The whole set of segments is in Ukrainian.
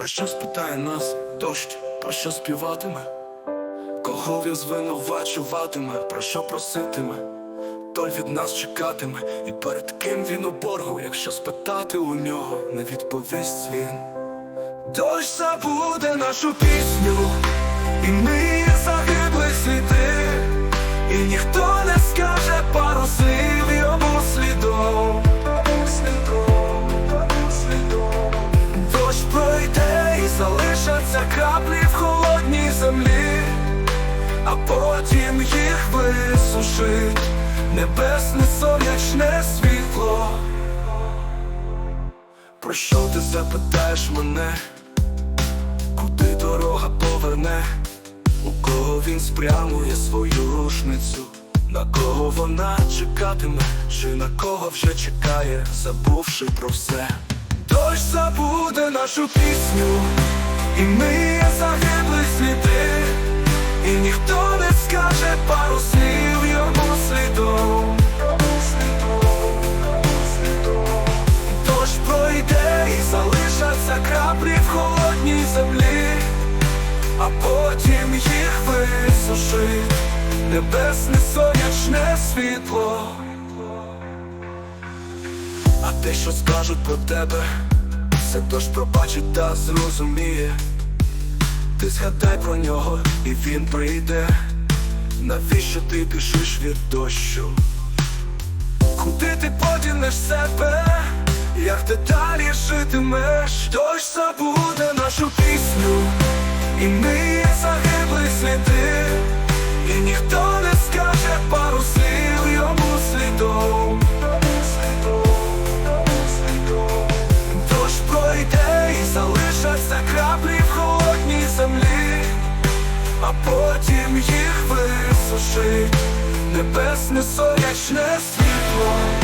Про що спитає нас дощ, про що співатиме? Кого він звинувачуватиме, про що проситиме? Той від нас чекатиме, і перед ким він у боргу, якщо спитати у нього, не відповість він. Дощ забуде нашу пісню, і ми загибли світи, і ніхто небесне сонячне світло. Про що ти запитаєш мене? Куди дорога поверне? У кого він спрямує свою рушницю? На кого вона чекатиме, чи на кого вже чекає, забувши про все? Дощ забуде нашу пісню, і ми загибли сліди, і ніхто холодній землі, а потім їх висушить небесне сонячне світло. А те, що скажуть про тебе, все дощ пробачить та зрозуміє. Ти згадай про нього, і він прийде. Навіщо ти біжиш від дощу? Куди ти подінеш себе? Як ти далі житимеш? Дощ забуде нашу пісню, і ми загибли сліди, і ніхто не скаже пару слів йому слідом. Дощ пройде і залишаться краплі в холодній землі, а потім їх висушить небесне сонячне світло.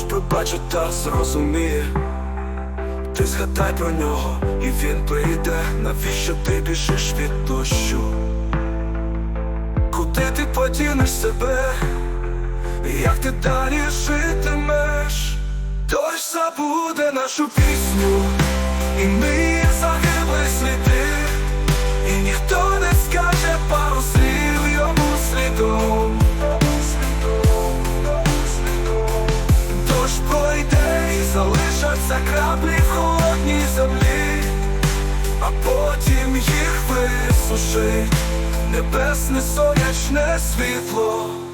Тож пробачить та зрозуміє. Ти згадай про нього, і він прийде, навіщо ти біжиш від дощу? Куди ти подінеш себе? Як ти далі житимеш? Дощ забуде нашу пісню, і ми потім небесне сонячне світло.